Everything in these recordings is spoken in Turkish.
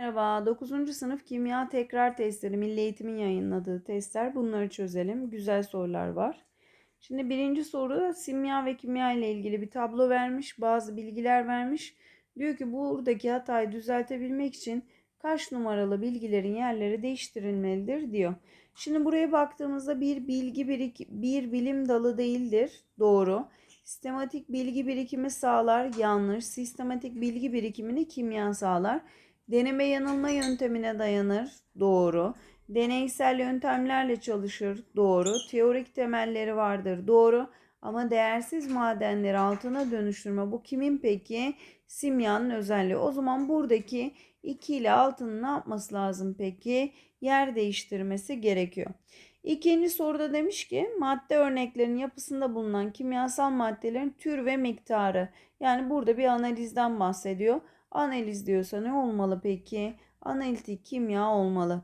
Merhaba, 9. sınıf kimya tekrar testleri Milli Eğitim'in yayınladığı testler. Bunları çözelim. Güzel sorular var. Şimdi birinci soru simya ve kimya ile ilgili bir tablo vermiş, bazı bilgiler vermiş. Diyor ki buradaki hatayı düzeltebilmek için kaç numaralı bilgilerin yerleri değiştirilmelidir diyor. Şimdi buraya baktığımızda bir bilgi birik bir bilim dalı değildir. Doğru. Sistematik bilgi birikimi sağlar. Yanlış. Sistematik bilgi birikimini kimya sağlar. Deneme yanılma yöntemine dayanır. Doğru. Deneysel yöntemlerle çalışır. Doğru. Teorik temelleri vardır. Doğru. Ama değersiz madenleri altına dönüştürme bu kimin peki? Simyanın özelliği. O zaman buradaki 2 ile altının ne yapması lazım peki? Yer değiştirmesi gerekiyor. İkinci soruda demiş ki madde örneklerinin yapısında bulunan kimyasal maddelerin tür ve miktarı. Yani burada bir analizden bahsediyor. Analiz diyorsa ne olmalı peki? Analitik kimya olmalı.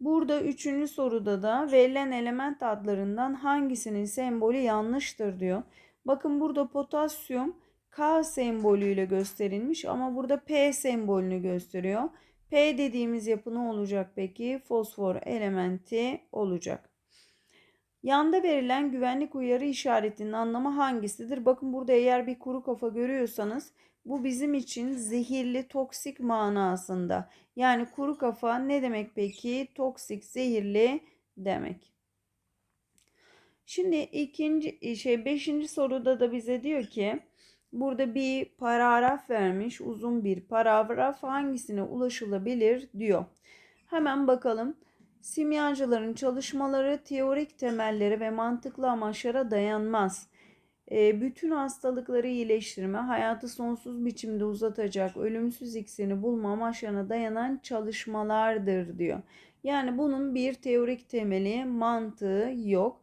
Burada üçüncü soruda da verilen element adlarından hangisinin sembolü yanlıştır diyor. Bakın burada potasyum K sembolüyle gösterilmiş ama burada P sembolünü gösteriyor. P dediğimiz yapı ne olacak peki? Fosfor elementi olacak. Yanda verilen güvenlik uyarı işaretinin anlamı hangisidir? Bakın burada eğer bir kuru kafa görüyorsanız bu bizim için zehirli, toksik manasında. Yani kuru kafa ne demek peki? Toksik, zehirli demek. Şimdi ikinci şey beşinci soruda da bize diyor ki burada bir paragraf vermiş. Uzun bir paragraf hangisine ulaşılabilir diyor. Hemen bakalım. Simyacıların çalışmaları teorik temelleri ve mantıklı amaçlara dayanmaz. E, bütün hastalıkları iyileştirme, hayatı sonsuz biçimde uzatacak, ölümsüz iksirini bulma amaçlarına dayanan çalışmalardır diyor. Yani bunun bir teorik temeli, mantığı yok.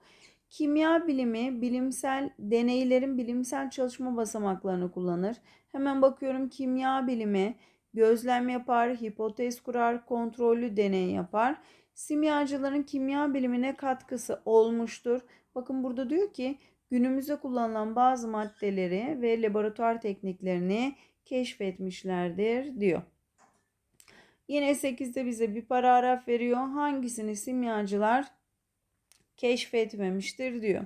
Kimya bilimi bilimsel deneylerin bilimsel çalışma basamaklarını kullanır. Hemen bakıyorum kimya bilimi gözlem yapar, hipotez kurar, kontrollü deney yapar. Simyacıların kimya bilimine katkısı olmuştur. Bakın burada diyor ki günümüzde kullanılan bazı maddeleri ve laboratuvar tekniklerini keşfetmişlerdir diyor. Yine 8'de bize bir paragraf veriyor. Hangisini simyacılar keşfetmemiştir diyor.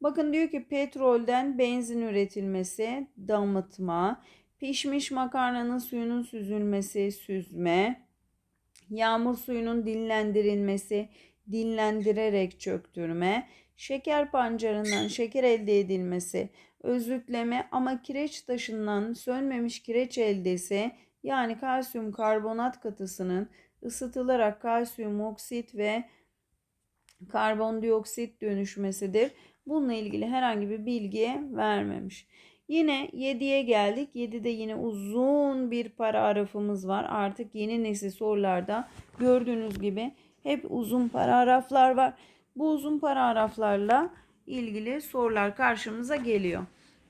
Bakın diyor ki petrolden benzin üretilmesi, damıtma, pişmiş makarnanın suyunun süzülmesi, süzme, yağmur suyunun dinlendirilmesi, dinlendirerek çöktürme, şeker pancarından şeker elde edilmesi, özütleme ama kireç taşından sönmemiş kireç eldesi yani kalsiyum karbonat katısının ısıtılarak kalsiyum oksit ve karbondioksit dönüşmesidir. Bununla ilgili herhangi bir bilgi vermemiş. Yine 7'ye geldik. 7'de yine uzun bir paragrafımız var. Artık yeni nesil sorularda gördüğünüz gibi hep uzun paragraflar var. Bu uzun paragraflarla ilgili sorular karşımıza geliyor.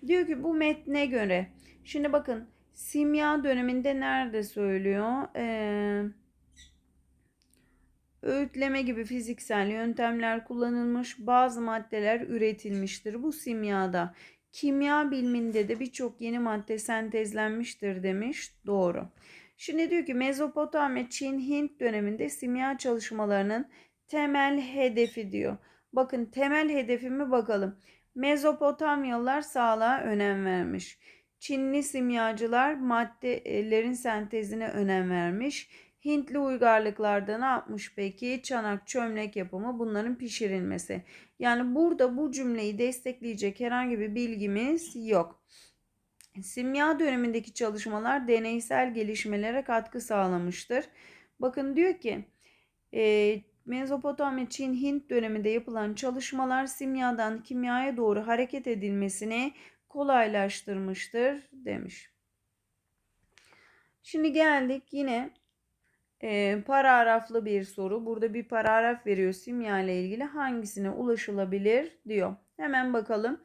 Diyor ki bu metne göre. Şimdi bakın simya döneminde nerede söylüyor? Eee öğütleme gibi fiziksel yöntemler kullanılmış, bazı maddeler üretilmiştir bu simyada. Kimya biliminde de birçok yeni madde sentezlenmiştir demiş. Doğru. Şimdi diyor ki Mezopotamya, Çin, Hint döneminde simya çalışmalarının temel hedefi diyor. Bakın temel hedefimi bakalım. Mezopotamyalılar sağlığa önem vermiş. Çinli simyacılar maddelerin sentezine önem vermiş. Hintli uygarlıklarda ne yapmış peki? Çanak, çömlek yapımı bunların pişirilmesi. Yani burada bu cümleyi destekleyecek herhangi bir bilgimiz yok. Simya dönemindeki çalışmalar deneysel gelişmelere katkı sağlamıştır. Bakın diyor ki e, Mezopotamya, Çin, Hint döneminde yapılan çalışmalar simyadan kimyaya doğru hareket edilmesini kolaylaştırmıştır demiş. Şimdi geldik yine e, paragraflı bir soru. Burada bir paragraf veriyor simya ile ilgili hangisine ulaşılabilir diyor. Hemen bakalım.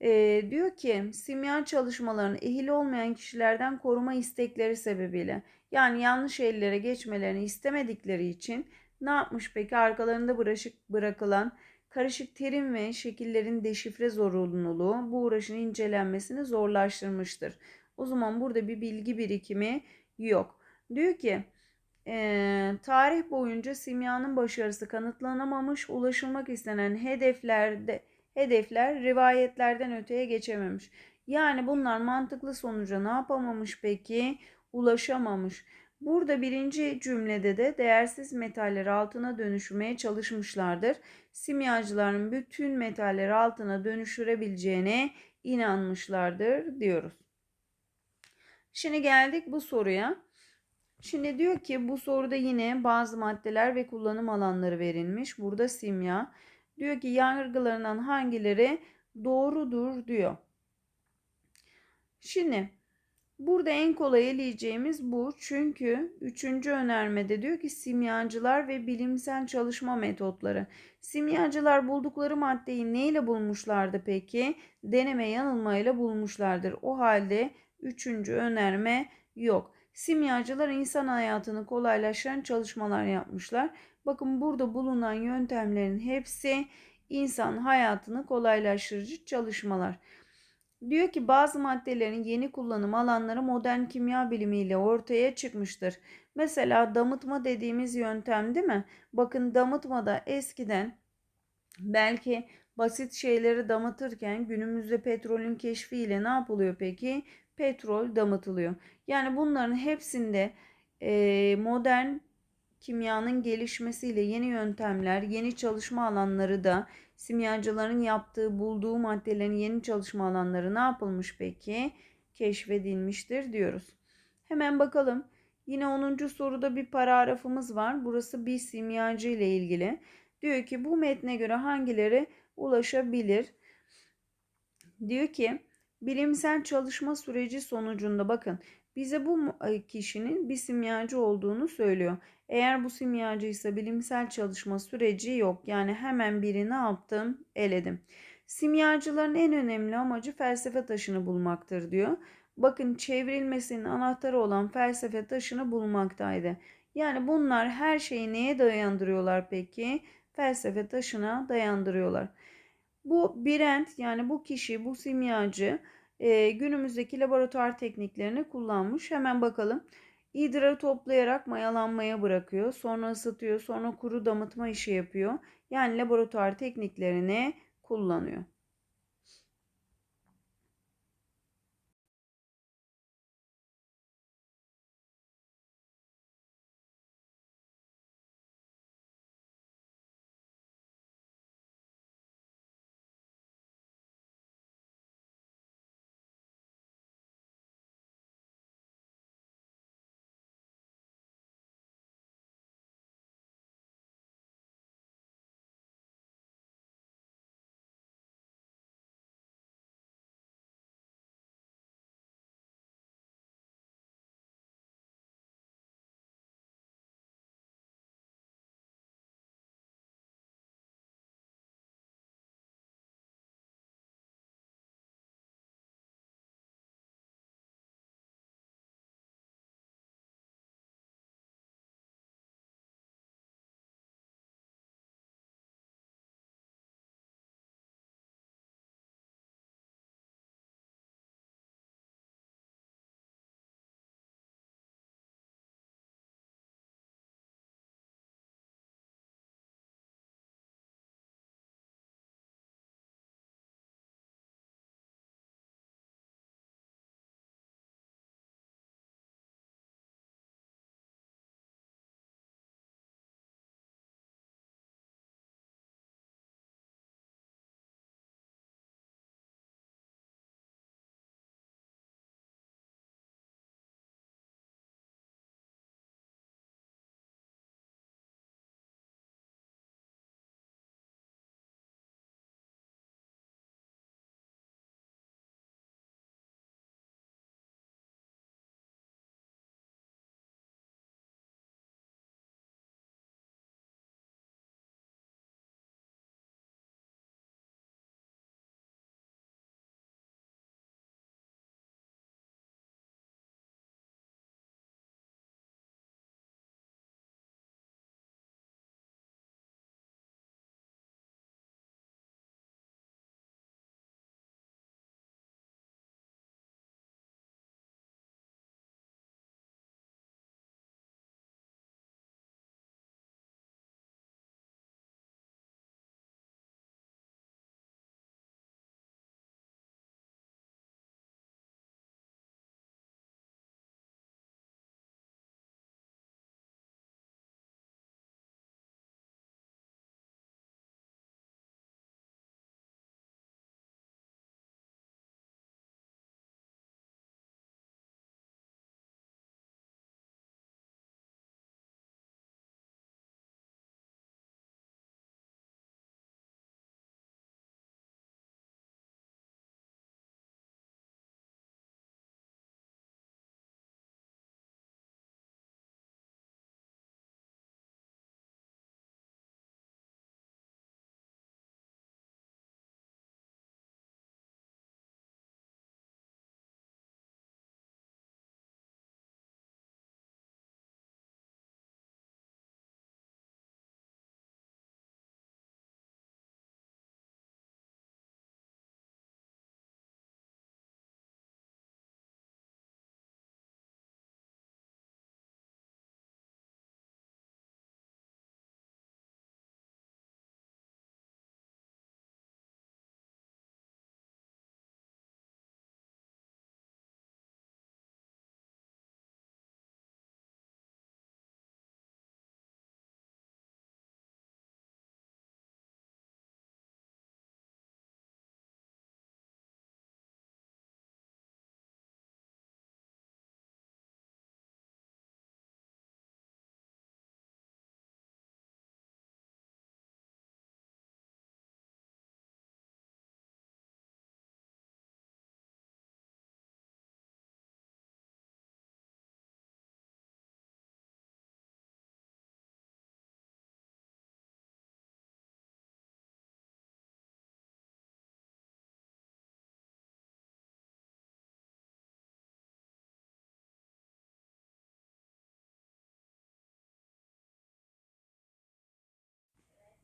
E, diyor ki simya çalışmalarını ehil olmayan kişilerden koruma istekleri sebebiyle yani yanlış ellere geçmelerini istemedikleri için ne yapmış peki? Arkalarında bırakık, bırakılan karışık terim ve şekillerin deşifre zorunluluğu bu uğraşın incelenmesini zorlaştırmıştır. O zaman burada bir bilgi birikimi yok. Diyor ki e, tarih boyunca simyanın başarısı kanıtlanamamış, ulaşılmak istenen hedeflerde hedefler rivayetlerden öteye geçememiş. Yani bunlar mantıklı sonuca ne yapamamış peki? Ulaşamamış. Burada birinci cümlede de değersiz metalleri altına dönüştürmeye çalışmışlardır. Simyacıların bütün metalleri altına dönüştürebileceğine inanmışlardır diyoruz. Şimdi geldik bu soruya. Şimdi diyor ki bu soruda yine bazı maddeler ve kullanım alanları verilmiş. Burada simya. Diyor ki yargılarından hangileri doğrudur diyor. Şimdi burada en kolay eleyeceğimiz bu. Çünkü üçüncü önermede diyor ki simyacılar ve bilimsel çalışma metotları. Simyacılar buldukları maddeyi neyle bulmuşlardı peki? Deneme yanılmayla bulmuşlardır. O halde üçüncü önerme yok. Simyacılar insan hayatını kolaylaştıran çalışmalar yapmışlar. Bakın burada bulunan yöntemlerin hepsi insan hayatını kolaylaştırıcı çalışmalar. Diyor ki bazı maddelerin yeni kullanım alanları modern kimya bilimiyle ortaya çıkmıştır. Mesela damıtma dediğimiz yöntem değil mi? Bakın damıtmada eskiden belki basit şeyleri damıtırken günümüzde petrolün keşfiyle ne yapılıyor peki? Petrol damıtılıyor. Yani bunların hepsinde e, modern kimyanın gelişmesiyle yeni yöntemler, yeni çalışma alanları da simyacıların yaptığı, bulduğu maddelerin yeni çalışma alanları ne yapılmış peki? Keşfedilmiştir diyoruz. Hemen bakalım. Yine 10. soruda bir paragrafımız var. Burası bir simyacı ile ilgili. Diyor ki bu metne göre hangileri ulaşabilir? Diyor ki bilimsel çalışma süreci sonucunda bakın bize bu kişinin bir simyacı olduğunu söylüyor. Eğer bu simyacıysa bilimsel çalışma süreci yok. Yani hemen biri ne yaptım? Eledim. Simyacıların en önemli amacı felsefe taşını bulmaktır diyor. Bakın çevrilmesinin anahtarı olan felsefe taşını bulmaktaydı. Yani bunlar her şeyi neye dayandırıyorlar peki? Felsefe taşına dayandırıyorlar. Bu Birent yani bu kişi, bu simyacı e, günümüzdeki laboratuvar tekniklerini kullanmış. Hemen bakalım. İdrarı toplayarak mayalanmaya bırakıyor. Sonra ısıtıyor. Sonra kuru damıtma işi yapıyor. Yani laboratuvar tekniklerini kullanıyor.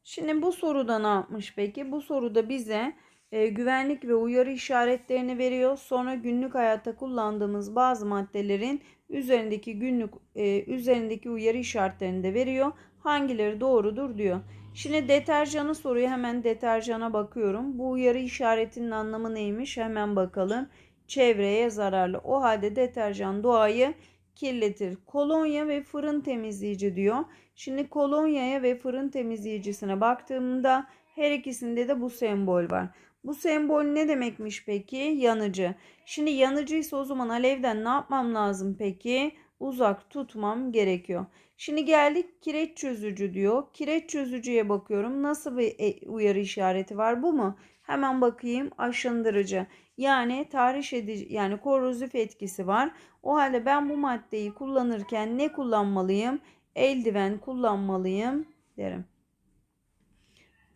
Şimdi bu soruda ne yapmış peki? Bu soruda bize e, güvenlik ve uyarı işaretlerini veriyor. Sonra günlük hayatta kullandığımız bazı maddelerin üzerindeki günlük e, üzerindeki uyarı işaretlerini de veriyor. Hangileri doğrudur diyor. Şimdi deterjanı soruyor. Hemen deterjana bakıyorum. Bu uyarı işaretinin anlamı neymiş? Hemen bakalım. Çevreye zararlı. O halde deterjan doğayı kirletir. Kolonya ve fırın temizleyici diyor. Şimdi kolonyaya ve fırın temizleyicisine baktığımda her ikisinde de bu sembol var. Bu sembol ne demekmiş peki? Yanıcı. Şimdi yanıcıysa o zaman alevden ne yapmam lazım peki? Uzak tutmam gerekiyor. Şimdi geldik kireç çözücü diyor. Kireç çözücüye bakıyorum. Nasıl bir e, uyarı işareti var? Bu mu? Hemen bakayım. Aşındırıcı. Yani tahriş edici yani korozif etkisi var. O halde ben bu maddeyi kullanırken ne kullanmalıyım? Eldiven kullanmalıyım derim.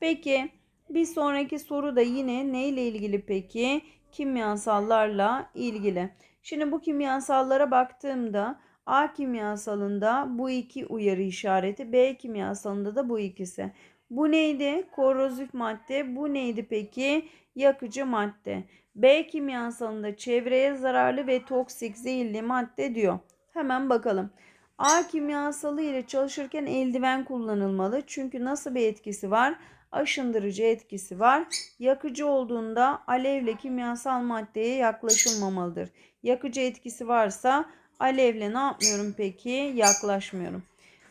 Peki bir sonraki soru da yine neyle ilgili peki? Kimyasallarla ilgili. Şimdi bu kimyasallara baktığımda A kimyasalında bu iki uyarı işareti, B kimyasalında da bu ikisi. Bu neydi? Korozif madde. Bu neydi peki? Yakıcı madde. B kimyasalında çevreye zararlı ve toksik zehirli madde diyor. Hemen bakalım. A kimyasalı ile çalışırken eldiven kullanılmalı. Çünkü nasıl bir etkisi var? Aşındırıcı etkisi var. Yakıcı olduğunda alevle kimyasal maddeye yaklaşılmamalıdır. Yakıcı etkisi varsa alevle ne yapmıyorum peki? Yaklaşmıyorum.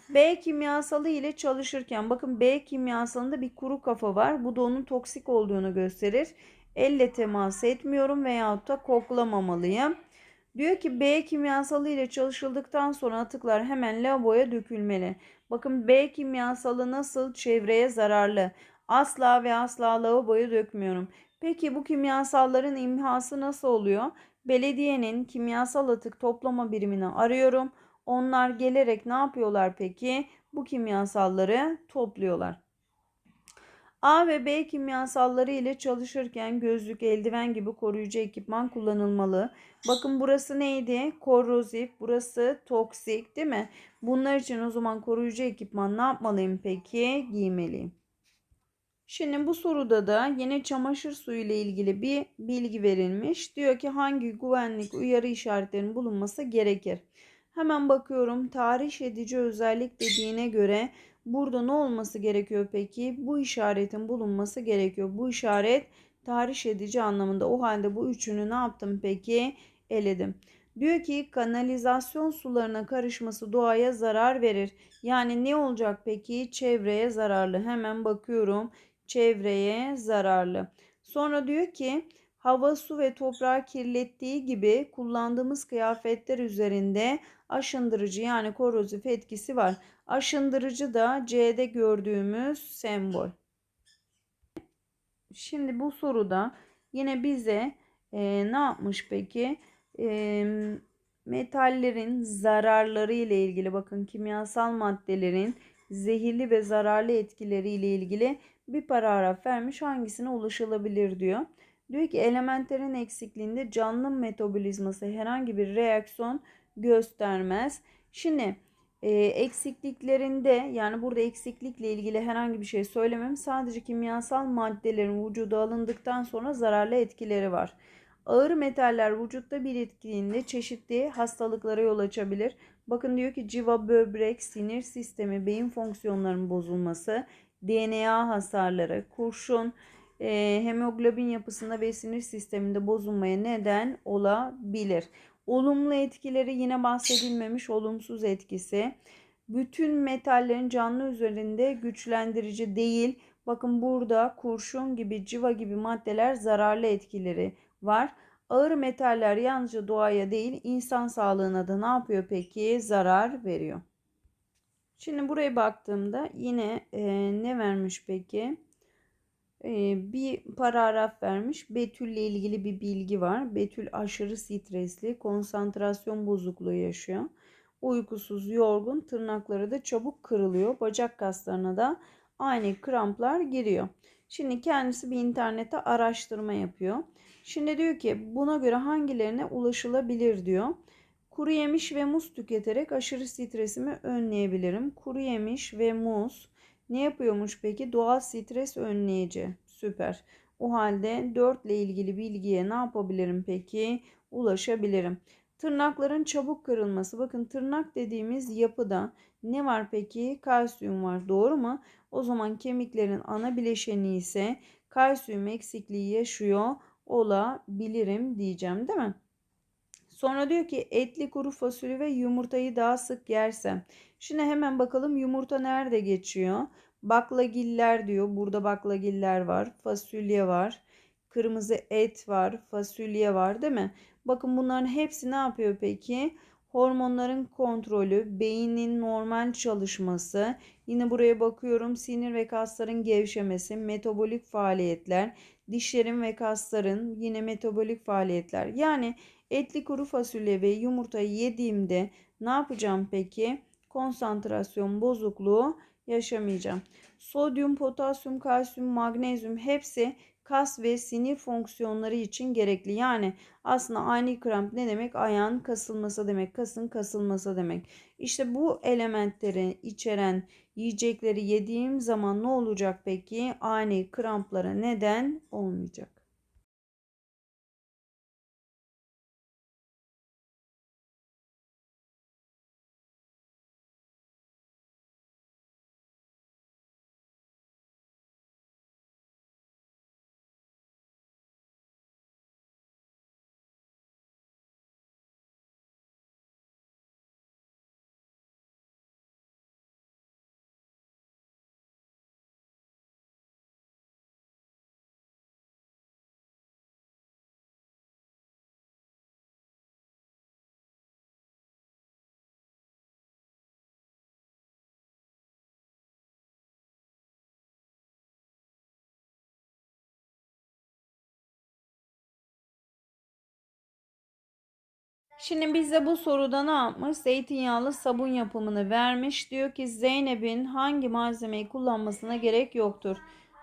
B kimyasalı ile çalışırken bakın B kimyasalında bir kuru kafa var. Bu da onun toksik olduğunu gösterir. Elle temas etmiyorum veyahut da koklamamalıyım. Diyor ki B kimyasalı ile çalışıldıktan sonra atıklar hemen lavaboya dökülmeli. Bakın B kimyasalı nasıl çevreye zararlı. Asla ve asla lavaboya dökmüyorum. Peki bu kimyasalların imhası nasıl oluyor? Belediyenin kimyasal atık toplama birimini arıyorum. Onlar gelerek ne yapıyorlar peki? Bu kimyasalları topluyorlar. A ve B kimyasalları ile çalışırken gözlük, eldiven gibi koruyucu ekipman kullanılmalı. Bakın burası neydi? Korozif, burası toksik değil mi? Bunlar için o zaman koruyucu ekipman ne yapmalıyım peki? Giymeliyim. Şimdi bu soruda da yine çamaşır suyu ile ilgili bir bilgi verilmiş. Diyor ki hangi güvenlik uyarı işaretlerinin bulunması gerekir? Hemen bakıyorum tahriş edici özellik dediğine göre burada ne olması gerekiyor peki? Bu işaretin bulunması gerekiyor. Bu işaret tahriş edici anlamında. O halde bu üçünü ne yaptım peki? Eledim. Diyor ki kanalizasyon sularına karışması doğaya zarar verir. Yani ne olacak peki? Çevreye zararlı. Hemen bakıyorum. Çevreye zararlı. Sonra diyor ki hava, su ve toprağı kirlettiği gibi kullandığımız kıyafetler üzerinde aşındırıcı yani korozif etkisi var. Aşındırıcı da C'de gördüğümüz sembol. Şimdi bu soruda yine bize e, ne yapmış peki? E, metallerin zararları ile ilgili bakın kimyasal maddelerin zehirli ve zararlı etkileri ile ilgili bir paragraf vermiş hangisine ulaşılabilir diyor. Diyor ki elementlerin eksikliğinde canlı metabolizması herhangi bir reaksiyon göstermez. Şimdi e, eksikliklerinde yani burada eksiklikle ilgili herhangi bir şey söylemem. Sadece kimyasal maddelerin vücuda alındıktan sonra zararlı etkileri var. Ağır metaller vücutta biriktiğinde çeşitli hastalıklara yol açabilir. Bakın diyor ki civa, böbrek, sinir sistemi, beyin fonksiyonlarının bozulması, DNA hasarları, kurşun, e, hemoglobin yapısında ve sinir sisteminde bozulmaya neden olabilir. Olumlu etkileri yine bahsedilmemiş olumsuz etkisi. Bütün metallerin canlı üzerinde güçlendirici değil. Bakın burada kurşun gibi, civa gibi maddeler zararlı etkileri var. Ağır metaller yalnızca doğaya değil insan sağlığına da ne yapıyor peki? Zarar veriyor. Şimdi buraya baktığımda yine e, ne vermiş peki? E, bir paragraf vermiş. Betül ile ilgili bir bilgi var. Betül aşırı stresli, konsantrasyon bozukluğu yaşıyor. Uykusuz, yorgun, tırnakları da çabuk kırılıyor. Bacak kaslarına da aynı kramplar giriyor. Şimdi kendisi bir internette araştırma yapıyor. Şimdi diyor ki buna göre hangilerine ulaşılabilir diyor. Kuru yemiş ve muz tüketerek aşırı stresimi önleyebilirim. Kuru yemiş ve muz Ne yapıyormuş peki? Doğal stres önleyici. Süper. O halde 4 ile ilgili bilgiye ne yapabilirim peki? Ulaşabilirim. Tırnakların çabuk kırılması. Bakın tırnak dediğimiz yapıda ne var peki? Kalsiyum var. Doğru mu? O zaman kemiklerin ana bileşeni ise kalsiyum eksikliği yaşıyor olabilirim diyeceğim değil mi? Sonra diyor ki etli kuru fasulye ve yumurtayı daha sık yersem. Şimdi hemen bakalım yumurta nerede geçiyor? Baklagiller diyor. Burada baklagiller var. Fasulye var. Kırmızı et var. Fasulye var değil mi? Bakın bunların hepsi ne yapıyor peki? Hormonların kontrolü, beynin normal çalışması, yine buraya bakıyorum sinir ve kasların gevşemesi, metabolik faaliyetler, dişlerin ve kasların yine metabolik faaliyetler. Yani etli kuru fasulye ve yumurtayı yediğimde ne yapacağım peki? Konsantrasyon bozukluğu yaşamayacağım. Sodyum, potasyum, kalsiyum, magnezyum hepsi kas ve sinir fonksiyonları için gerekli. Yani aslında ani kramp ne demek? Ayağın kasılması demek, kasın kasılması demek. İşte bu elementleri içeren yiyecekleri yediğim zaman ne olacak peki? Ani kramplara neden olmayacak. Şimdi bize bu soruda ne yapmış? Zeytinyağlı sabun yapımını vermiş. Diyor ki Zeynep'in hangi malzemeyi kullanmasına gerek yoktur.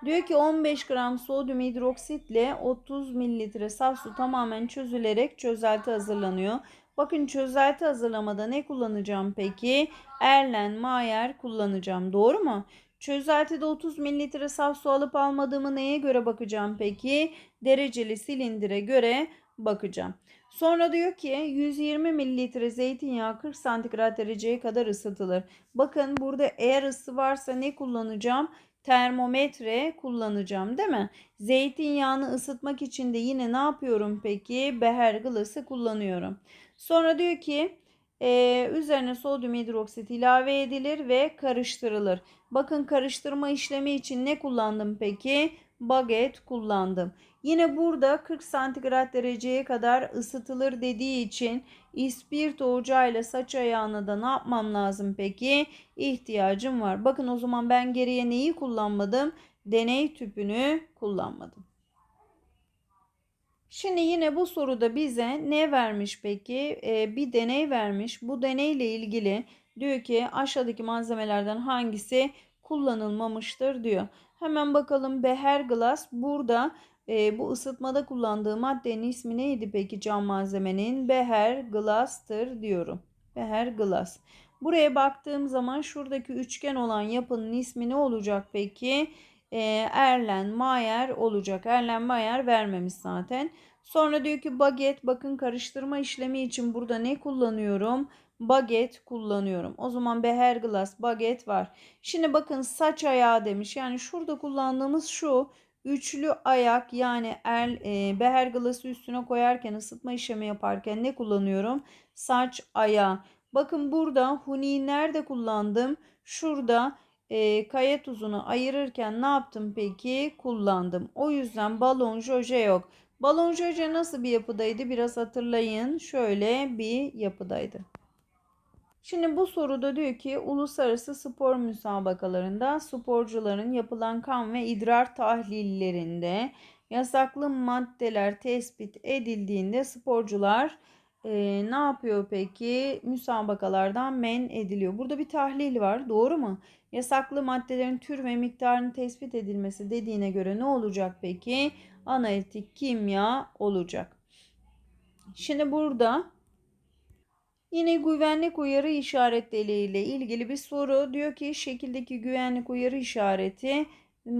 Diyor ki 15 gram sodyum hidroksit ile 30 mililitre saf su tamamen çözülerek çözelti hazırlanıyor. Bakın çözelti hazırlamada ne kullanacağım peki? Erlen Mayer kullanacağım. Doğru mu? Çözeltide 30 mililitre saf su alıp almadığımı neye göre bakacağım peki? Dereceli silindire göre bakacağım. Sonra diyor ki 120 mililitre zeytinyağı 40 santigrat dereceye kadar ısıtılır. Bakın burada eğer ısı varsa ne kullanacağım? Termometre kullanacağım değil mi? Zeytinyağını ısıtmak için de yine ne yapıyorum peki? Beher glası kullanıyorum. Sonra diyor ki e, üzerine sodyum hidroksit ilave edilir ve karıştırılır. Bakın karıştırma işlemi için ne kullandım peki? Baget kullandım. Yine burada 40 santigrat dereceye kadar ısıtılır dediği için ispirto ocağıyla saç ayağına da ne yapmam lazım peki? İhtiyacım var. Bakın o zaman ben geriye neyi kullanmadım? Deney tüpünü kullanmadım. Şimdi yine bu soruda bize ne vermiş peki? Ee, bir deney vermiş. Bu deneyle ilgili diyor ki aşağıdaki malzemelerden hangisi kullanılmamıştır diyor. Hemen bakalım Beher Glass burada e, bu ısıtmada kullandığı maddenin ismi neydi peki cam malzemenin? Beher Glass'tır diyorum. Beher Glass. Buraya baktığım zaman şuradaki üçgen olan yapının ismi ne olacak peki? E, Erlen Mayer olacak. Erlen Mayer vermemiş zaten. Sonra diyor ki baget bakın karıştırma işlemi için burada ne kullanıyorum? Baget kullanıyorum. O zaman beher glass baget var. Şimdi bakın saç ayağı demiş. Yani şurada kullandığımız şu üçlü ayak yani er, e, beher glası üstüne koyarken ısıtma işlemi yaparken ne kullanıyorum? Saç ayağı. Bakın burada huni nerede kullandım? Şurada e, kaya tuzunu ayırırken ne yaptım peki? Kullandım. O yüzden balon joje yok. Balon joje nasıl bir yapıdaydı? Biraz hatırlayın. Şöyle bir yapıdaydı. Şimdi bu soruda diyor ki uluslararası spor müsabakalarında sporcuların yapılan kan ve idrar tahlillerinde yasaklı maddeler tespit edildiğinde sporcular e, ne yapıyor peki? Müsabakalardan men ediliyor. Burada bir tahlil var. Doğru mu? Yasaklı maddelerin tür ve miktarını tespit edilmesi dediğine göre ne olacak peki? Analitik kimya olacak. Şimdi burada Yine güvenlik uyarı işaretleriyle ilgili bir soru. Diyor ki şekildeki güvenlik uyarı işareti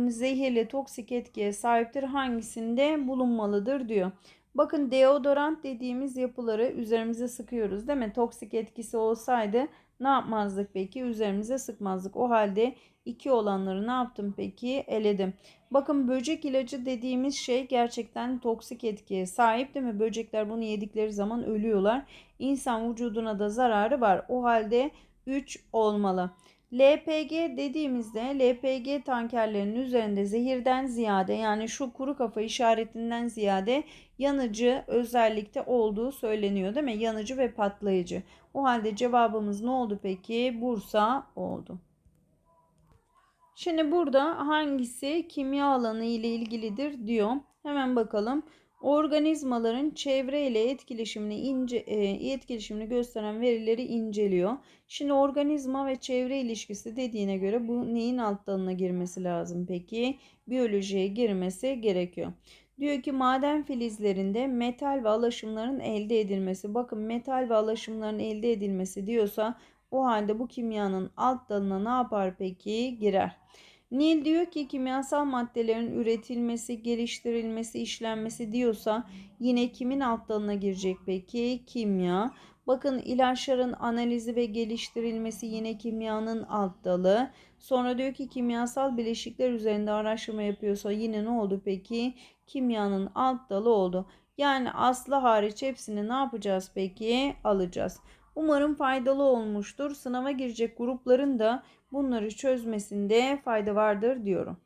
zehirli toksik etkiye sahiptir. Hangisinde bulunmalıdır diyor. Bakın deodorant dediğimiz yapıları üzerimize sıkıyoruz değil mi? Toksik etkisi olsaydı ne yapmazdık peki? Üzerimize sıkmazdık. O halde iki olanları ne yaptım peki? Eledim. Bakın böcek ilacı dediğimiz şey gerçekten toksik etkiye sahip değil mi? Böcekler bunu yedikleri zaman ölüyorlar. İnsan vücuduna da zararı var. O halde 3 olmalı. LPG dediğimizde LPG tankerlerinin üzerinde zehirden ziyade yani şu kuru kafa işaretinden ziyade yanıcı özellikte olduğu söyleniyor değil mi? Yanıcı ve patlayıcı. O halde cevabımız ne oldu peki? Bursa oldu. Şimdi burada hangisi kimya alanı ile ilgilidir diyor. Hemen bakalım. Organizmaların çevre ile etkileşimini ince e, etkileşimini gösteren verileri inceliyor. Şimdi organizma ve çevre ilişkisi dediğine göre bu neyin alt dalına girmesi lazım peki? Biyolojiye girmesi gerekiyor. Diyor ki maden filizlerinde metal ve alaşımların elde edilmesi. Bakın metal ve alaşımların elde edilmesi diyorsa o halde bu kimyanın alt dalına ne yapar peki? Girer. Nil diyor ki kimyasal maddelerin üretilmesi, geliştirilmesi, işlenmesi diyorsa yine kimin alt dalına girecek peki? Kimya. Bakın ilaçların analizi ve geliştirilmesi yine kimyanın alt dalı. Sonra diyor ki kimyasal bileşikler üzerinde araştırma yapıyorsa yine ne oldu peki? Kimyanın alt dalı oldu. Yani aslı hariç hepsini ne yapacağız peki? Alacağız. Umarım faydalı olmuştur. Sınava girecek grupların da bunları çözmesinde fayda vardır diyorum.